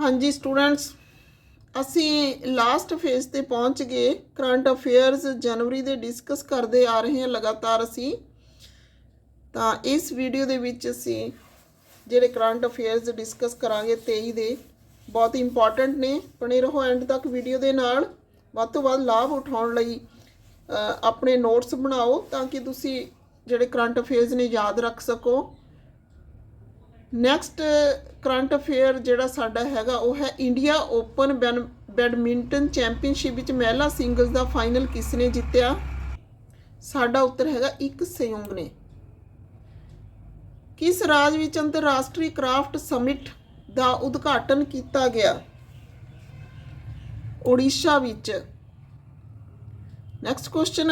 ਹਾਂਜੀ ਸਟੂਡੈਂਟਸ ਅਸੀਂ last phase ਤੇ ਪਹੁੰਚ ਗਏ। ਕਰੰਟ ਅਫੇਅਰਸ ਜਨਵਰੀ ਦੇ ਡਿਸਕਸ ਕਰਦੇ ਆ ਰਹੇ ਹਾਂ। ਲਗਾਤਾਰ ਅਸੀਂ। ਤਾਂ ਇਸ ਵੀਡੀਓ ਦੇ ਵਿੱਚ ਅਸੀਂ ਜਿਹੜੇ ਕਰੰਟ ਅਫੇਅਰਸ ਡਿਸਕਸ ਕਰਾਂਗੇ 23 ਦੇ ਬਹੁਤ ਇੰਪੋਰਟੈਂਟ ਨੇ। ਬਣੇ ਰਹੋ ਐਂਡ ਤੱਕ ਵੀਡੀਓ ਦੇ ਨਾਲ। ਵੱਧ ਤੋਂ ਵੱਧ ਲਾਭ ਉਠਾਉਣ ਲਈ ਆਪਣੇ ਨੋਟਸ ਬਣਾਓ ਤਾਂ ਕਿ ਤੁਸੀਂ ਜਿਹੜੇ ਕਰੰਟ ਅਫੇਅਰਸ ਨੇ ਯਾਦ ਰੱਖ ਸਕੋ। ਨੈਕਸਟ ਕਰੰਟ ਅਫੇਅਰ ਜਿਹੜਾ ਸਾਡਾ ਹੈਗਾ, ਉਹ ਹੈ ਇੰਡੀਆ ਓਪਨ ਬੈਡਮਿੰਟਨ ਚੈਂਪੀਅਨਸ਼ਿਪ ਵਿੱਚ ਮਹਿਲਾ ਸਿੰਗਲਸ ਦਾ ਫਾਈਨਲ ਕਿਸ ਨੇ ਜਿੱਤਿਆ? ਸਾਡਾ ਉੱਤਰ ਹੈਗਾ ਇੱਕ ਸੰਯੁੰਗ ਨੇ। ਕਿਸ ਰਾਜ ਵਿੱਚ ਅੰਤਰਰਾਸ਼ਟਰੀ ਕਰਾਫਟ ਸਮਿਟ ਦਾ ਉਦਘਾਟਨ ਕੀਤਾ ਗਿਆ? ਓਡੀਸ਼ਾ ਵਿੱਚ। ਨੈਕਸਟ ਕੁਐਸਚਨ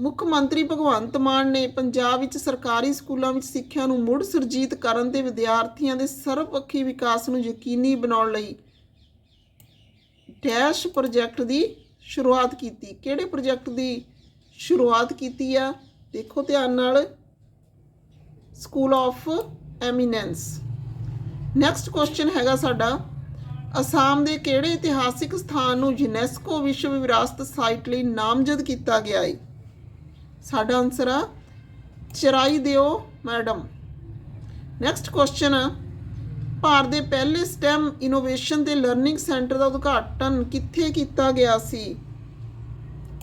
ਮੁੱਖ ਮੰਤਰੀ ਭਗਵੰਤ ਮਾਨ ਨੇ ਪੰਜਾਬ ਵਿੱਚ ਸਰਕਾਰੀ ਸਕੂਲਾਂ ਵਿੱਚ ਸਿੱਖਿਆ ਨੂੰ ਮੁੜ ਸੁਰਜੀਤ ਕਰਨ ਤੇ ਵਿਦਿਆਰਥੀਆਂ ਦੇ ਸਰਵਪੱਖੀ ਵਿਕਾਸ ਨੂੰ ਯਕੀਨੀ ਬਣਾਉਣ ਲਈ ਡੈਸ਼ ਪ੍ਰੋਜੈਕਟ ਦੀ ਸ਼ੁਰੂਆਤ ਕੀਤੀ। ਕਿਹੜੇ ਪ੍ਰੋਜੈਕਟ ਦੀ ਸ਼ੁਰੂਆਤ ਕੀਤੀ ਆ? ਦੇਖੋ ਧਿਆਨ ਨਾਲ। School of eminence next question ਹੈਗਾ ਸਾਡਾ। ਅਸਾਮ ਦੇ ਕਿਹੜੇ ਇਤਿਹਾਸਿਕ ਸਥਾਨ ਨੂੰ ਯੂਨੈਸਕੋ ਵਿਸ਼ਵ ਵਿਰਾਸਤ ਸਾਈਟ ਲਈ ਨਾਮਜ਼ਦ ਕੀਤਾ ਗਿਆ ਹੈ ਸਾਡਾ ਆਨਸਰ ਆ, ਚਰਾਈ ਦਿਓ ਮੈਡਮ ਨੈਕਸਟ ਕੁਐਸਚਨ ਭਾਰਤ ਦੇ ਪਹਿਲੇ ਸਟੈਮ ਇਨੋਵੇਸ਼ਨ ਤੇ ਲਰਨਿੰਗ ਸੈਂਟਰ ਦਾ ਉਦਘਾਟਨ ਕਿੱਥੇ ਕੀਤਾ ਗਿਆ ਸੀ?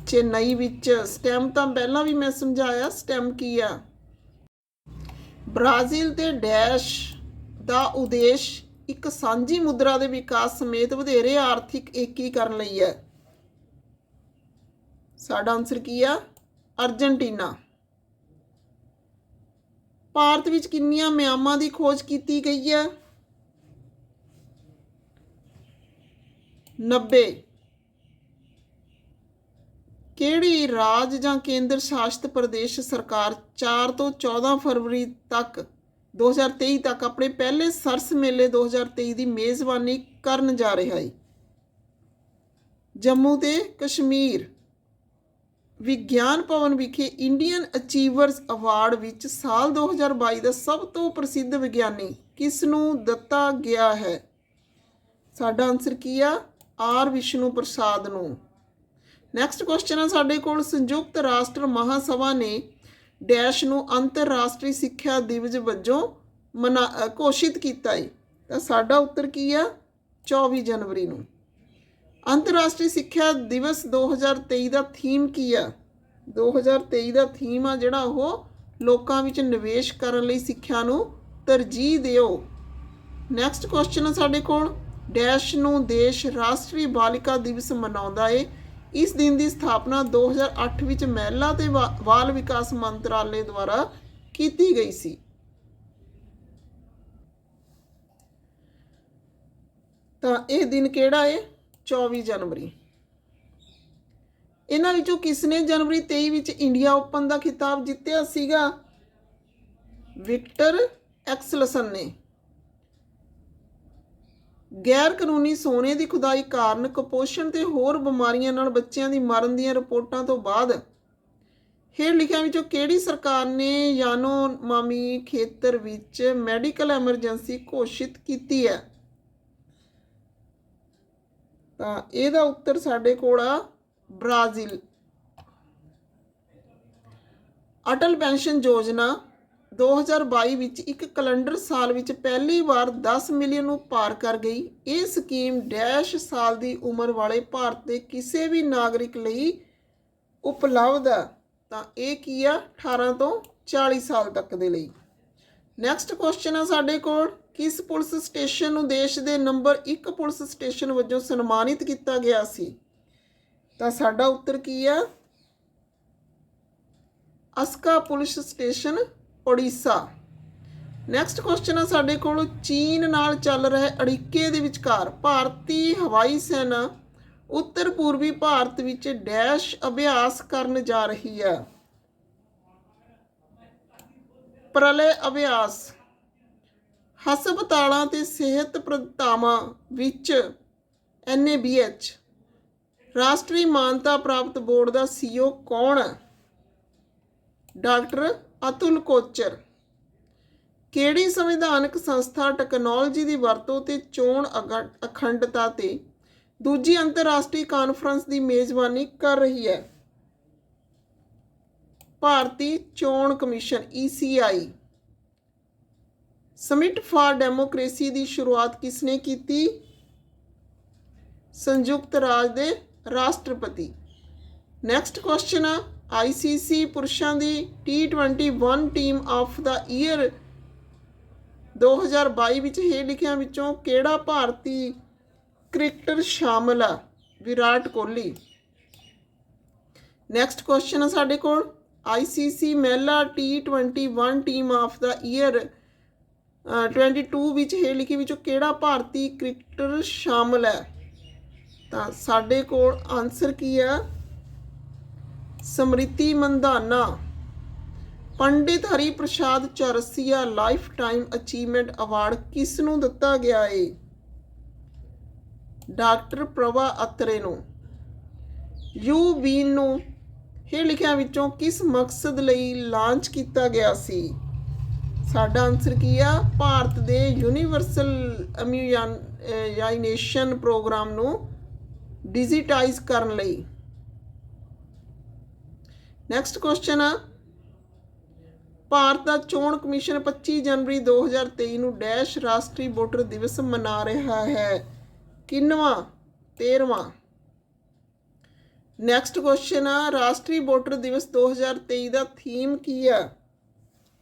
ਚੇਨਈ ਵਿੱਚ। ਸਟੈਮ ਤਾਂ ਪਹਿਲਾਂ ਵੀ ਮੈਂ ਸਮਝਾਇਆ ਸਟੈਮ ਕੀ ਆ? ਬ੍ਰਾਜ਼ੀਲ ਤੇ ਡੈਸ਼ ਦਾ ਉਦੇਸ਼ ਇੱਕ ਸਾਂਝੀ ਮੁਦਰਾ ਦੇ ਵਿਕਾਸ ਸਮੇਤ ਵਧੇਰੇ ਆਰਥਿਕ ਏਕੀਕਰਨ ਲਈ ਹੈ। ਸਾਡਾ ਆਨਸਰ ਕੀ ਆ? ਅਰਜਨਟੀਨਾ। ਭਾਰਤ ਵਿੱਚ ਕਿੰਨੀਆਂ ਮਿਆਮਾਂ ਦੀ ਖੋਜ ਕੀਤੀ ਗਈ ਹੈ? 90 ਕਿਹੜੀ ਰਾਜ ਜਾਂ ਕੇਂਦਰ ਸ਼ਾਸਿਤ ਪ੍ਰਦੇਸ਼ ਸਰਕਾਰ 4 ਤੋਂ 14 ਫਰਵਰੀ ਤੱਕ 2023 ਤੱਕ ਆਪਣੇ ਪਹਿਲੇ ਸਰਸ ਮੇਲੇ 2023 ਦੀ ਮੇਜ਼ਬਾਨੀ ਕਰਨ ਜਾ ਰਿਹਾ ਹੈ? ਜੰਮੂ ਤੇ ਕਸ਼ਮੀਰ। ਵਿਗਿਆਨ ਭਵਨ ਵਿਖੇ ਇੰਡੀਅਨ ਅਚੀਵਰਸ ਅਵਾਰਡ ਵਿੱਚ ਸਾਲ 2022 ਦਾ ਸਭ ਤੋਂ ਪ੍ਰਸਿੱਧ ਵਿਗਿਆਨੀ ਕਿਸ ਨੂੰ ਦਿੱਤਾ ਗਿਆ ਹੈ? ਸਾਡਾ ਆਨਸਰ ਕੀ ਆ? ਆਰ ਵਿਸ਼ਨੂੰ ਪ੍ਰਸਾਦ ਨੂੰ। ਨੈਕਸਟ ਕੁਐਸਚਨ ਆ ਸਾਡੇ ਕੋਲ। ਸੰਯੁਕਤ ਰਾਸ਼ਟਰ ਮਹਾਸਭਾ ਨੇ ਡੈਸ਼ ਨੂੰ ਅੰਤਰਰਾਸ਼ਟਰੀ ਸਿੱਖਿਆ ਦਿਵਸ ਵਜੋਂ ਮਨਾ ਘੋਸ਼ਿਤ ਕੀਤਾ ਹੈ ਤਾਂ ਸਾਡਾ ਉੱਤਰ ਕੀ ਆ? 24 ਜਨਵਰੀ ਨੂੰ। ਅੰਤਰਰਾਸ਼ਟਰੀ ਸਿੱਖਿਆ ਦਿਵਸ 2023 ਦਾ ਥੀਮ ਕੀ ਆ? 2023 ਦਾ ਥੀਮ ਆ ਜਿਹੜਾ ਉਹ ਲੋਕਾਂ ਵਿੱਚ ਨਿਵੇਸ਼ ਕਰਨ ਲਈ ਸਿੱਖਿਆ ਨੂੰ ਤਰਜੀਹ ਦਿਓ। ਨੈਕਸਟ ਕੁਐਸਚਨ ਹੈ ਸਾਡੇ ਕੋਲ। ਡੈਸ਼ ਨੂੰ ਦੇਸ਼ ਰਾਸ਼ਟਰੀ ਬਾਲਿਕਾ ਦਿਵਸ ਮਨਾਉਂਦਾ ਏ। ਇਸ ਦਿਨ ਦੀ ਸਥਾਪਨਾ 2008 ਵਿੱਚ ਮਹਿਲਾ ਤੇ ਬਾ- ਬਾਲ ਵਿਕਾਸ ਮੰਤਰਾਲੇ ਦੁਆਰਾ ਕੀਤੀ ਗਈ ਸੀ। ਤਾਂ ਇਹ ਦਿਨ ਕਿਹੜਾ ਏ? 24 ਜਨਵਰੀ। ਇਹਨਾਂ ਵਿੱਚੋਂ ਕਿਸ ਨੇ ਜਨਵਰੀ 23 ਵਿੱਚ ਇੰਡੀਆ ਓਪਨ ਦਾ ਖਿਤਾਬ ਜਿੱਤਿਆ ਸੀਗਾ? ਵਿਕਟਰ ਐਕਸਲਸਨ ਨੇ। ਗੈਰ ਕਾਨੂੰਨੀ ਸੋਨੇ ਦੀ ਖੁਦਾਈ ਕਾਰਨ ਕੁਪੋਸ਼ਣ ਤੇ ਹੋਰ ਬਿਮਾਰੀਆਂ ਨਾਲ ਬੱਚਿਆਂ ਦੀ ਮਰਨ ਦੀਆਂ ਰਿਪੋਰਟਾਂ ਤੋਂ ਬਾਅਦ ਹੇਠ ਲਿਖਿਆਂ ਵਿੱਚੋਂ ਕਿਹੜੀ ਸਰਕਾਰ ਨੇ ਯਾਨੋਮਾਮੀ ਖੇਤਰ ਵਿੱਚ ਮੈਡੀਕਲ ਐਮਰਜੈਂਸੀ ਘੋਸ਼ਿਤ ਕੀਤੀ ਹੈ? ਤਾਂ ਇਹਦਾ ਉੱਤਰ ਸਾਡੇ ਕੋਲ ਆ ਬ੍ਰਾਜ਼ੀਲ। ਅਟਲ ਪੈਨਸ਼ਨ ਯੋਜਨਾ 2022 ਵਿੱਚ ਇੱਕ ਕੈਲੰਡਰ ਸਾਲ ਵਿੱਚ ਪਹਿਲੀ ਵਾਰ 10 ਮਿਲੀਅਨ ਨੂੰ ਪਾਰ ਕਰ ਗਈ। ਇਹ ਸਕੀਮ ਡੈਸ਼ ਸਾਲ ਦੀ ਉਮਰ ਵਾਲੇ ਭਾਰਤ ਦੇ ਕਿਸੇ ਵੀ ਨਾਗਰਿਕ ਲਈ ਉਪਲਬਧ ਹੈ ਤਾਂ ਇਹ ਕੀ ਆ? 18 ਤੋਂ 40 ਸਾਲ ਤੱਕ ਦੇ ਲਈ। ਨੈਕਸਟ ਕੁਐਸਚਨ ਆ ਸਾਡੇ ਕੋਲ। ਕਿਸ ਪੁਲਿਸ ਸਟੇਸ਼ਨ ਨੂੰ ਦੇਸ਼ ਦੇ ਨੰਬਰ 1 ਪੁਲਿਸ ਸਟੇਸ਼ਨ ਵਜੋਂ ਸਨਮਾਨਿਤ ਕੀਤਾ ਗਿਆ ਸੀ? ਤਾਂ ਸਾਡਾ ਉੱਤਰ ਕੀ ਆ? Aska police station Odisha next question ਆ ਸਾਡੇ ਕੋਲ। ਚੀਨ ਨਾਲ ਚੱਲ ਰਹੇ ਅੜਿੱਕੇ ਦੇ ਵਿਚਕਾਰ ਭਾਰਤੀ ਹਵਾਈ ਸੈਨਾ ਉੱਤਰ ਪੂਰਬੀ ਭਾਰਤ ਵਿੱਚ ਡੈਸ਼ ਅਭਿਆਸ ਕਰਨ ਜਾ ਰਹੀ ਹੈ। ਪ੍ਰਲੇ ਅਭਿਆਸ। ਹਸਪਤਾਲਾਂ ਤੇ ਸਿਹਤ ਪ੍ਰਦਾਤਾਵਾਂ ਵਿੱਚ ਐਨਏਬੀਐਚ ਰਾਸ਼ਟਰੀ ਮਾਨਤਾ ਪ੍ਰਾਪਤ ਬੋਰਡ ਦਾ ਸੀਈਓ ਕੌਣ? ਹੈ ਡਾਕਟਰ ਅਤੁਲ ਕੋਚਰ। ਕਿਹੜੀ ਸੰਵਿਧਾਨਕ ਸੰਸਥਾ ਟੈਕਨੋਲੋਜੀ ਦੀ ਵਰਤੋਂ ਤੇ ਚੋਣ ਅਗ- ਅਖੰਡਤਾ ਤੇ ਦੂਜੀ ਅੰਤਰਰਾਸ਼ਟਰੀ ਕਾਨਫਰੰਸ ਦੀ ਮੇਜ਼ਬਾਨੀ ਕਰ ਰਹੀ ਹੈ? ਭਾਰਤੀ ਚੋਣ commission E ECI summit for democracy ਦੀ ਸ਼ੁਰੂਆਤ ਕਿਸਨੇ ਕੀਤੀ? ਸੰਯੁਕਤ ਰਾਜ ਦੇ ਰਾਸ਼ਟਰਪਤੀ। ਨੈਕਸਟ ਕੁਐਸਚਨ ਆ ਆਈਸੀਸੀ ਪੁਰਸ਼ਾਂ ਦੀ T21 team of the year 2022 ਵਿੱਚ ਹੇਠ ਲਿਖਿਆਂ ਵਿੱਚੋਂ ਕਿਹੜਾ ਭਾਰਤੀ ਕ੍ਰਿਕਟਰ ਸ਼ਾਮਲ ਆ? ਵਿਰਾਟ ਕੋਹਲੀ। ਨੈਕਸਟ ਕੁਐਸਚਨ ਆ ਸਾਡੇ ਕੋਲ। ਆਈਸੀਸੀ ਮਹਿਲਾ T21 team of the year 22 ਵਿੱਚ ਹੇਠ ਲਿਖੇ ਵਿੱਚੋਂ ਕਿਹੜਾ ਭਾਰਤੀ ਕ੍ਰਿਕਟਰ ਸ਼ਾਮਲ ਹੈ? ਤਾਂ ਸਾਡੇ ਕੋਲ ਆਨਸਰ ਕੀ ਹੈ? Smriti Mandhana Pandit Hari Prasad Chaurasia lifetime achievement award ਕਿਸ ਨੂੰ ਦਿੱਤਾ ਗਿਆ ਏ? ਡਾਕਟਰ ਪ੍ਰਭਾ ਅਤਰੇ ਨੂੰ। ਯੂ ਬੀਨ ਨੂੰ ਹੇਠ ਲਿਖਿਆ ਵਿੱਚੋਂ ਕਿਸ ਮਕਸਦ ਲਈ ਲਾਂਚ ਕੀਤਾ ਗਿਆ ਸੀ? ਸਾਡਾ ਆਨਸਰ ਕੀ ਆ? ਭਾਰਤ ਦੇ ਯੂਨੀਵਰਸਲ ਇਮਿਊਨਾਈਜੇਸ਼ਨ ਪ੍ਰੋਗਰਾਮ ਨੂੰ ਡਿਜੀਟਾਈਜ਼ ਕਰਨ ਲਈ। ਨੈਕਸਟ ਕੁਐਸਚਨ ਆ। ਭਾਰਤ ਦਾ ਚੋਣ ਕਮਿਸ਼ਨ 25 ਜਨਵਰੀ 2023 ਨੂੰ ਡੈਸ਼ ਰਾਸ਼ਟਰੀ ਵੋਟਰ ਦਿਵਸ ਮਨਾ ਰਿਹਾ ਹੈ। ਕਿੰਨਵਾਂ? 13ਵਾਂ ਨੈਕਸਟ ਕੁਐਸਚਨ ਆ, ਰਾਸ਼ਟਰੀ ਵੋਟਰ ਦਿਵਸ 2023 ਦਾ ਥੀਮ ਕੀ ਆ?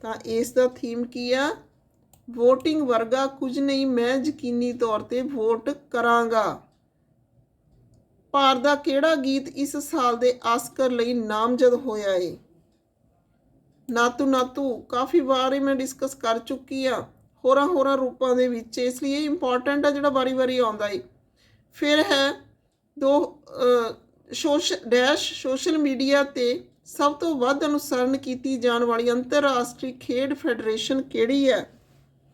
ਤਾਂ ਇਸ ਦਾ ਥੀਮ ਕੀ ਆ? VOTING ਵਰਗਾ ਕੁਝ ਨਹੀਂ, ਮੈਂ ਯਕੀਨੀ ਤੌਰ ਤੇ ਵੋਟ ਕਰਾਂਗਾ। ਭਾਰਤ ਦਾ ਕਿਹੜਾ ਗੀਤ ਇਸ ਸਾਲ ਦੇ ਆਸਕਰ ਲਈ ਨਾਮਜ਼ਦ ਹੋਇਆ ਏ? ਨਾਤੂ ਨਾਤੂ, ਕਾਫੀ ਵਾਰ ਇਹ ਮੈਂ ਡਿਸਕਸ ਕਰ ਚੁੱਕੀ ਆ, ਹੋਰਾਂ ਹੋਰਾਂ ਰੂਪਾਂ ਦੇ ਵਿੱਚ, ਇਸ ਲਈ ਇਹ ਇੰਪੋਰਟੈਂਟ ਆ ਜਿਹੜਾ ਵਾਰੀ-ਵਾਰੀ ਆਉਂਦਾ ਏ। ਫਿਰ ਹੈ ਦੋ ਸੋਸ਼ਲ ਡੈਸ਼ ਸੋਸ਼ਲ ਮੀਡੀਆ ਤੇ ਸਭ ਤੋਂ ਵੱਧ ਅਨੁਸਰਨ ਕੀਤੀ ਜਾਣ ਵਾਲੀ ਅੰਤਰਰਾਸ਼ਟਰੀ ਖੇਡ ਫੈਡਰੇਸ਼ਨ ਕਿਹੜੀ ਹੈ?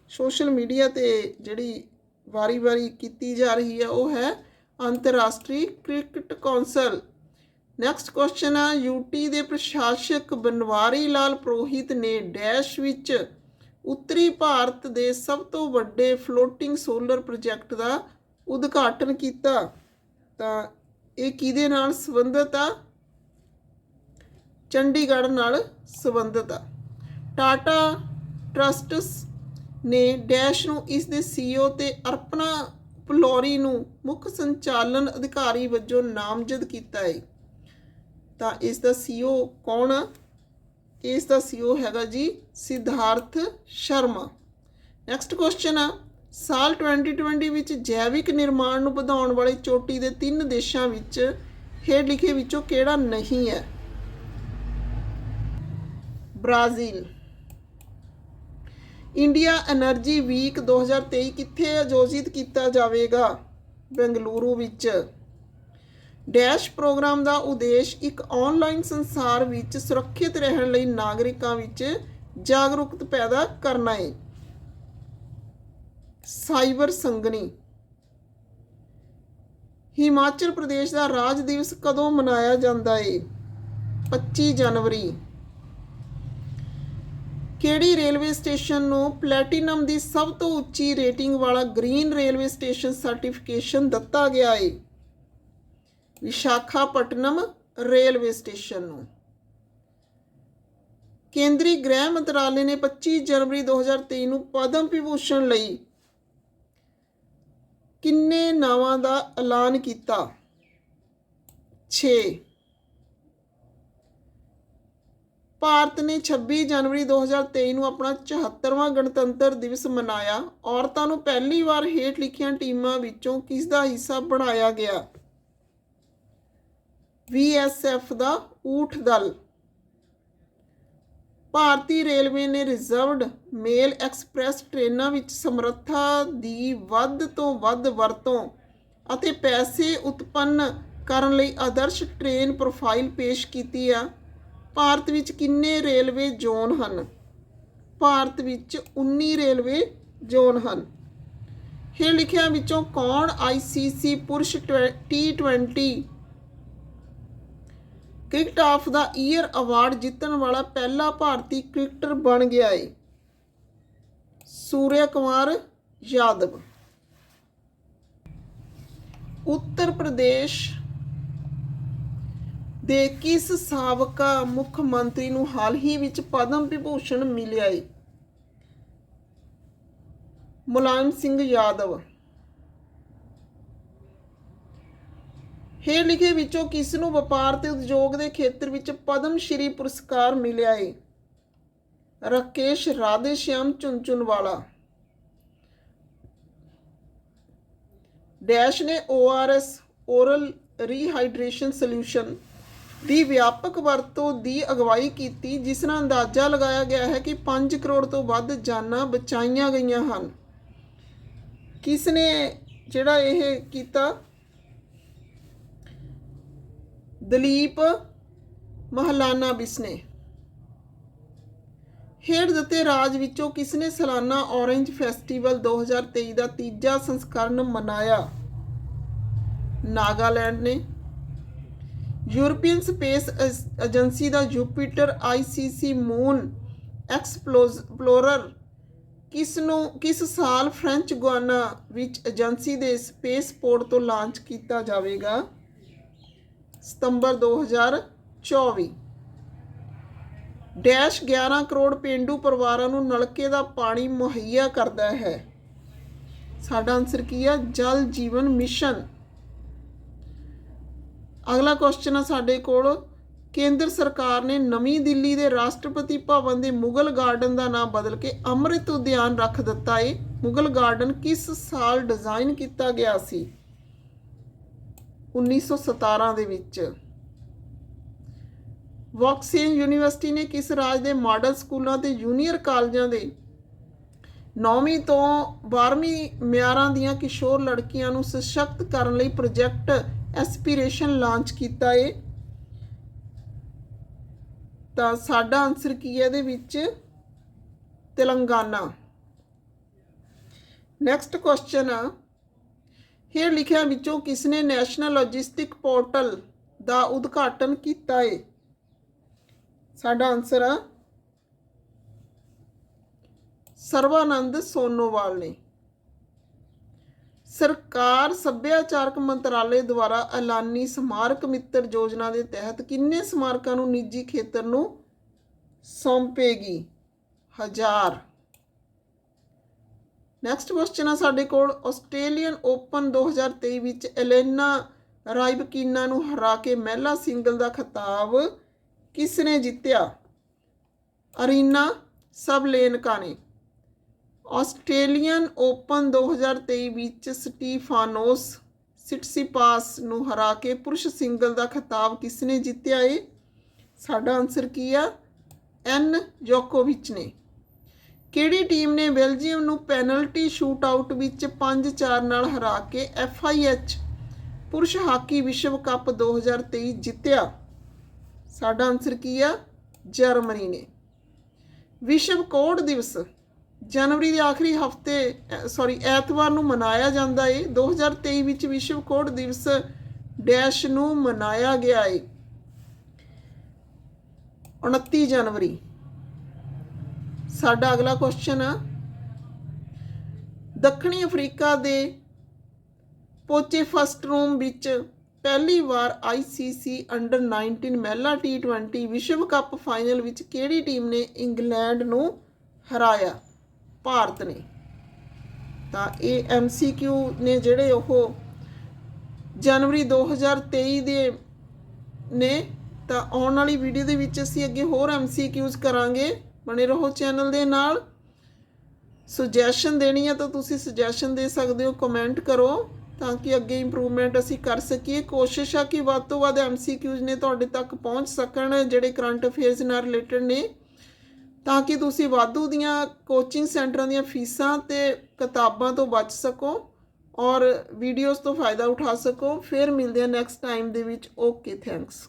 ਸੋਸ਼ਲ ਮੀਡੀਆ ਤੇ ਜਿਹੜੀ ਵਾਰੀ-ਵਾਰੀ ਕੀਤੀ ਜਾ ਰਹੀ ਹੈ, ਉਹ ਹੈ ਅੰਤਰਰਾਸ਼ਟਰੀ ਕ੍ਰਿਕਟ ਕੌਂਸਲ। ਨੈਕਸਟ ਕੁਐਸਚਨ ਆ ਯੂਟੀ ਦੇ ਪ੍ਰਸ਼ਾਸਕ ਬਨਵਾਰੀ ਲਾਲ ਪ੍ਰੋਹਿਤ ਨੇ ਡੈਸ਼ ਵਿੱਚ ਉੱਤਰੀ ਭਾਰਤ ਦੇ ਸਭ ਤੋਂ ਵੱਡੇ ਫਲੋਟਿੰਗ ਸੋਲਰ ਪ੍ਰੋਜੈਕਟ ਦਾ ਉਦਘਾਟਨ ਕੀਤਾ। ਤਾਂ ਇਹ ਕਿਹਦੇ ਨਾਲ ਸੰਬੰਧਿਤ ਆ? ਚੰਡੀਗੜ੍ਹ ਨਾਲ ਸੰਬੰਧਿਤ ਆ। ਟਾਟਾ ਟਰਸਟਸ ਨੇ ਡੈਸ਼ ਨੂੰ ਇਸ ਦੇ ਸੀਈਓ ਤੇ ਅਰਪਨਾ ਪਲੋਰੀ ਨੂੰ ਮੁੱਖ ਸੰਚਾਲਨ ਅਧਿਕਾਰੀ ਵਜੋਂ ਨਾਮਜ਼ਦ ਕੀਤਾ ਹੈ ਤਾਂ ਇਸ ਦਾ ਸੀਈਓ ਕੌਣ ਆ? ਇਸ ਦਾ ਸੀਈਓ ਹੈਗਾ ਜੀ ਸਿਧਾਰਥ ਸ਼ਰਮਾ। ਨੈਕਸਟ ਕੁਐਸਚਨ ਆ। ਸਾਲ 2020 ਵਿੱਚ ਜੈਵਿਕ ਨਿਰਮਾਣ ਨੂੰ ਵਧਾਉਣ ਵਾਲੇ ਚੋਟੀ ਦੇ ਤਿੰਨ ਦੇਸ਼ਾਂ ਵਿੱਚ ਹੇਠ ਲਿਖੇ ਵਿੱਚੋਂ ਕਿਹੜਾ ਨਹੀਂ ਹੈ? ਬ੍ਰਾਜ਼ੀਲ। ਇੰਡੀਆ એનર્ਜੀ ਵੀਕ 2023 ਕਿੱਥੇ ਆਯੋਜਿਤ ਕੀਤਾ ਜਾਵੇਗਾ? ਬੈਂਗਲੁਰੂ ਵਿੱਚ। ਡੈਸ਼ ਪ੍ਰੋਗਰਾਮ ਦਾ ਉਦੇਸ਼ ਇੱਕ ਆਨਲਾਈਨ ਸੰਸਾਰ ਵਿੱਚ ਸੁਰੱਖਿਅਤ ਰਹਿਣ ਲਈ ਨਾਗਰਿਕਾਂ ਵਿੱਚ ਜਾਗਰੂਕਤਾ ਪੈਦਾ ਕਰਨਾ ਹੈ। ਸਾਈਬਰ ਸੰਗਣੀ ਹਿਮਾਚਲ ਪ੍ਰਦੇਸ਼ ਦਾ ਰਾਜ ਦਿਵਸ ਕਦੋਂ ਮਨਾਇਆ ਜਾਂਦਾ ਹੈ 25 ਜਨਵਰੀ। ਕਿਹੜੀ ਰੇਲਵੇ ਸਟੇਸ਼ਨ ਨੂੰ ਪਲੈਟੀਨਮ ਦੀ ਸਭ ਤੋਂ ਉੱਚੀ ਰੇਟਿੰਗ ਵਾਲਾ ਗ੍ਰੀਨ ਰੇਲਵੇ ਸਟੇਸ਼ਨ ਸਰਟੀਫਿਕੇਸ਼ਨ ਦਿੱਤਾ ਗਿਆ ਏ? ਵਿਸ਼ਾਖਾਪਟਨਮ ਰੇਲਵੇ ਸਟੇਸ਼ਨ ਨੂੰ। ਕੇਂਦਰੀ ਗ੍ਰਹਿ ਮੰਤਰਾਲੇ ਨੇ 25 ਜਨਵਰੀ 2023 ਨੂੰ ਪਦਮ ਵਿਭੂਸ਼ਣ ਲਈ ਕਿੰਨੇ ਨਾਵਾਂ ਦਾ ਐਲਾਨ ਕੀਤਾ? 6 ਭਾਰਤ ਨੇ 26 ਜਨਵਰੀ 2023 ਨੂੰ ਆਪਣਾ 74ਵਾਂ ਗਣਤੰਤਰ ਦਿਵਸ ਮਨਾਇਆ। ਔਰਤਾਂ ਨੂੰ ਪਹਿਲੀ ਵਾਰ ਹੇਠ ਲਿਖੀਆਂ ਟੀਮਾਂ ਵਿੱਚੋਂ ਕਿਸ ਦਾ ਹਿੱਸਾ ਬਣਾਇਆ ਗਿਆ? VSF ਦਾ ਊਠ ਦਲ। ਭਾਰਤੀ ਰੇਲਵੇ ਨੇ ਰਿਜ਼ਰਵਡ ਮੇਲ ਐਕਸਪ੍ਰੈਸ ਟ੍ਰੇਨਾਂ ਵਿੱਚ ਸਮਰੱਥਾ ਦੀ ਵੱਧ ਤੋਂ ਵੱਧ ਵਰਤੋਂ ਅਤੇ ਪੈਸੇ ਉਤਪੰਨ ਕਰਨ ਲਈ ਆਦਰਸ਼ ਟ੍ਰੇਨ ਪ੍ਰੋਫਾਈਲ ਪੇਸ਼ ਕੀਤੀ ਆ। ਭਾਰਤ ਵਿੱਚ ਕਿੰਨੇ ਰੇਲਵੇ ਜ਼ੋਨ ਹਨ? ਭਾਰਤ ਵਿੱਚ 19 ਰੇਲਵੇ ਜ਼ੋਨ ਹਨ। ਹੇਠ ਲਿਖਿਆਂ ਵਿੱਚੋਂ ਕੌਣ ICC ਪੁਰਸ਼ T20 cricket of the year award ਜਿੱਤਣ ਵਾਲਾ ਪਹਿਲਾ ਭਾਰਤੀ ਕ੍ਰਿਕਟਰ ਬਣ ਗਿਆ ਹੈ ਸੂਰਿਆ ਕੁਮਾਰ ਯਾਦਵ। ਉੱਤਰ ਪ੍ਰਦੇਸ਼ ਦੇ ਕਿਸ ਸਾਬਕਾ ਮੁੱਖ ਮੰਤਰੀ ਨੂੰ ਹਾਲ ਹੀ ਵਿੱਚ ਪਦਮ ਵਿਭੂਸ਼ਣ ਮਿਲਿਆ ਹੈ ਮੁਲਾਇਮ ਸਿੰਘ ਯਾਦਵ। ਹੇਠ ਲਿਖੇ ਵਿੱਚੋਂ ਕਿਸ ਨੂੰ ਵਪਾਰ ਤੇ ਉਦਯੋਗ ਦੇ ਖੇਤਰ ਵਿੱਚ ਪਦਮ ਸ਼੍ਰੀ ਪੁਰਸਕਾਰ ਮਿਲਿਆ ਏ? ਰਾਕੇਸ਼ ਰਾਧੇਸ਼ਿਆਮ ਚੁਨਚੁਨਵਾਲਾ ਡੈਸ਼ ਨੇ ORS ਓਰਲ ਰੀਹਾਈਡਰੇਸ਼ਨ ਸੋਲਿਊਸ਼ਨ ਦੀ ਵਿਆਪਕ ਵਰਤੋਂ ਦੀ ਅਗਵਾਈ ਕੀਤੀ, ਜਿਸ ਨਾਲ ਅੰਦਾਜ਼ਾ ਲਗਾਇਆ ਗਿਆ ਹੈ ਕਿ 5 ਕਰੋੜ ਤੋਂ ਵੱਧ ਜਾਨਾਂ ਬਚਾਈਆਂ ਗਈਆਂ ਹਨ। ਕਿਸ ਨੇ ਜਿਹੜਾ ਇਹ ਕੀਤਾ? ਦਲੀਪ ਮਹਲਾਨਾ ਬਿਸਨੇ। ਹੇਠ ਦਿੱਤੇ ਰਾਜ ਵਿੱਚੋਂ ਕਿਸਨੇ ਸਾਲਾਨਾ ਔਰੇਂਜ ਫੈਸਟੀਵਲ 2023 ਦਾ ਤੀਜਾ ਸੰਸਕਰਣ ਮਨਾਇਆ? ਨਾਗਾਲੈਂਡ ਨੇ। ਯੂਰਪੀਅਨ ਸਪੇਸ ਏਜੰਸੀ ਦਾ ਜੁਪੀਟਰ ਆਈਸੀਸੀ ਮੂਨ ਐਕਸਪਲੋਰਰ ਕਿਸ ਨੂੰ ਕਿਸ ਸਾਲ ਫ੍ਰੈਂਚ ਗੁਆਨਾ ਵਿੱਚ ਏਜੰਸੀ ਦੇ ਸਪੇਸ ਪੋਰਟ ਤੋਂ ਲਾਂਚ ਕੀਤਾ ਜਾਵੇਗਾ? ਸਤੰਬਰ 2024 ਡੈਸ਼ 11 ਕਰੋੜ ਪਿੰਡੂ ਪਰਿਵਾਰਾਂ ਨੂੰ ਨਲਕੇ ਦਾ ਪਾਣੀ ਮੁਹੱਈਆ ਕਰਦਾ ਹੈ। ਸਾਡਾ ਆਨਸਰ ਕੀ ਹੈ? ਜਲ ਜੀਵਨ ਮਿਸ਼ਨ। ਅਗਲਾ ਕੁਐਸਚਨ ਆ ਸਾਡੇ ਕੋਲ। ਕੇਂਦਰ ਸਰਕਾਰ ਨੇ ਨਵੀਂ ਦਿੱਲੀ ਦੇ ਰਾਸ਼ਟਰਪਤੀ ਭਵਨ ਦੇ ਮੁਗਲ ਗਾਰਡਨ ਦਾ ਨਾਮ ਬਦਲ ਕੇ ਅੰਮ੍ਰਿਤ ਉਦਿਆਨ ਰੱਖ ਦਿੱਤਾ ਏ। ਮੁਗਲ ਗਾਰਡਨ ਕਿਸ ਸਾਲ ਡਿਜ਼ਾਈਨ ਕੀਤਾ ਗਿਆ ਸੀ? 1917 ਦੇ ਵਿੱਚ। ਵੌਕਸੀਨ ਯੂਨੀਵਰਸਿਟੀ ਨੇ ਕਿਸ ਰਾਜ ਦੇ ਮਾਡਲ ਸਕੂਲਾਂ ਤੇ ਜੂਨੀਅਰ ਕਾਲਜਾਂ ਦੇ 9ਵੀਂ ਤੋਂ 12ਵੀਂ ਮਿਆਰਾਂ ਦੀਆਂ ਕਿਸ਼ੋਰ ਲੜਕੀਆਂ ਨੂੰ ਸਸ਼ਕਤ ਕਰਨ ਲਈ ਪ੍ਰੋਜੈਕਟ ਐਸਪੀਰੇਸ਼ਨ ਲਾਂਚ ਕੀਤਾ ਏ। ਤਾਂ ਸਾਡਾ ਆਨਸਰ ਕੀ ਹੈ ਇਹਦੇ ਵਿੱਚ? ਤੇਲੰਗਾਨਾ। ਨੈਕਸਟ ਕੁਐਸਚਨ ਆ। ਹੇਠ ਲਿਖਿਆ ਵਿੱਚੋਂ ਕਿਸ ਨੇ ਨੈਸ਼ਨਲ ਲੌਜਿਸਟਿਕ ਪੋਰਟਲ ਦਾ ਉਦਘਾਟਨ ਕੀਤਾ ਹੈ ਸਾਡਾ ਆਨਸਰ ਆ ਸਰਵਾਨੰਦ ਸੋਨੋਵਾਲ ਨੇ। ਸਰਕਾਰ ਸੱਭਿਆਚਾਰਕ ਮੰਤਰਾਲੇ ਦੁਆਰਾ ਐਲਾਨੀ ਸਮਾਰਕ ਮਿੱਤਰ ਯੋਜਨਾ ਦੇ ਤਹਿਤ ਕਿੰਨੇ ਸਮਾਰਕਾਂ ਨੂੰ ਨਿੱਜੀ ਖੇਤਰ ਨੂੰ ਸੌਂਪੇਗੀ? ਹਜ਼ਾਰ। ਨੈਕਸਟ ਕੁਐਸਚਨ ਆ ਸਾਡੇ ਕੋਲ ਆਸਟ੍ਰੇਲੀਅਨ ਓਪਨ 2023 ਵਿੱਚ ਐਲੇਨਾ ਰਾਈਬਕੀਨਾ ਨੂੰ ਹਰਾ ਕੇ ਮਹਿਲਾ ਸਿੰਗਲ ਦਾ ਖਿਤਾਬ ਕਿਸ ਨੇ ਜਿੱਤਿਆ? ਅਰੀਨਾ ਸਬਲੇਨਕਾ ਨੇ ਆਸਟ੍ਰੇਲੀਅਨ ਓਪਨ 2023 ਵਿੱਚ ਸਟੀਫਾਨੋਸ ਸਿਟਸੀਪਾਸ ਨੂੰ ਹਰਾ ਕੇ ਪੁਰਸ਼ ਸਿੰਗਲ ਦਾ ਖਿਤਾਬ ਕਿਸ ਨੇ ਜਿੱਤਿਆ ਏ? ਸਾਡਾ ਆਨਸਰ ਕੀ ਆ? ਐਨ ਜੋਕੋਵਿਚ ਨੇ। ਕਿਹੜੀ ਟੀਮ ਨੇ ਬੈਲਜੀਅਮ ਨੂੰ ਪੈਨਲਟੀ ਸ਼ੂਟ ਆਊਟ ਵਿੱਚ 5-4 ਨਾਲ ਹਰਾ ਕੇ ਐਫਆਈਐਚ ਪੁਰਸ਼ ਹਾਕੀ ਵਿਸ਼ਵ ਕੱਪ 2023 ਜਿੱਤਿਆ? ਸਾਡਾ ਆਨਸਰ ਕੀ ਆ? ਜਰਮਨੀ ਨੇ। ਵਿਸ਼ਵ ਕੋਡ ਦਿਵਸ ਜਨਵਰੀ ਦੇ ਆਖਰੀ ਹਫ਼ਤੇ ਸੌਰੀ ਐਤਵਾਰ ਨੂੰ ਮਨਾਇਆ ਜਾਂਦਾ ਏ। 2023 ਵਿੱਚ ਵਿਸ਼ਵ ਕੋਡ ਦਿਵਸ ਡੈਸ਼ ਨੂੰ ਮਨਾਇਆ ਗਿਆ ਏ। 29 ਜਨਵਰੀ ਸਾਡਾ ਅਗਲਾ ਕੁਐਸਚਨ ਆ। ਦੱਖਣੀ ਅਫਰੀਕਾ ਦੇ ਪੋਚੇ ਫਸਟ ਰੂਮ ਵਿੱਚ ਪਹਿਲੀ ਵਾਰ ਆਈਸੀਸੀ ਅੰਡਰ 19 ਮਹਿਲਾ ਟੀ20 ਵਿਸ਼ਵ ਕੱਪ ਫਾਈਨਲ ਵਿੱਚ ਕਿਹੜੀ ਟੀਮ ਨੇ ਇੰਗਲੈਂਡ ਨੂੰ ਹਰਾਇਆ? ਭਾਰਤ ਨੇ। ਤਾਂ ਇਹ ਐਮਸੀਕਿਊ ਨੇ ਜਿਹੜੇ ਉਹ ਜਨਵਰੀ 2023 ਦੇ ਨੇ, ਤਾਂ ਆਉਣ ਵਾਲੀ ਵੀਡੀਓ ਦੇ ਵਿੱਚ ਅਸੀਂ ਅੱਗੇ ਹੋਰ ਐਮਸੀਕਿਊਜ਼ ਕਰਾਂਗੇ। ਬਣੇ ਰਹੋ ਚੈਨਲ ਦੇ ਨਾਲ। ਸੁਜੈਸ਼ਨ ਦੇਣੀ ਹੈ ਤਾਂ ਤੁਸੀਂ ਸੁਜੈਸ਼ਨ ਦੇ ਸਕਦੇ ਹੋ ਕਮੈਂਟ ਕਰੋ ਤਾਂ ਕਿ ਅੱਗੇ ਇੰਪਰੂਵਮੈਂਟ ਅਸੀਂ ਕਰ ਸਕੀਏ। ਕੋਸ਼ਿਸ਼ ਆ ਕਿ ਵੱਧ ਤੋਂ ਵੱਧ ਐਮਸੀਕਿਊਜ਼ ਨੇ ਤੁਹਾਡੇ ਤੱਕ ਪਹੁੰਚ ਸਕਣ, ਜਿਹੜੇ ਕਰੰਟ ਅਫੇਅਰਸ ਨਾਲ ਰਿਲੇਟਡ ਨੇ। ਤਾਂ ਕਿ ਤੁਸੀਂ ਵਾਧੂ ਦੀਆਂ ਕੋਚਿੰਗ ਸੈਂਟਰਾਂ ਦੀਆਂ ਫੀਸਾਂ ਤੇ ਕਿਤਾਬਾਂ ਤੋਂ ਬਚ ਸਕੋ ਔਰ ਵੀਡੀਓਜ਼ ਤੋਂ ਫਾਇਦਾ ਉਠਾ ਸਕੋ। ਫਿਰ ਮਿਲਦੇ ਹਾਂ ਨੈਕਸਟ ਟਾਈਮ ਦੇ ਵਿੱਚ। Okay thanks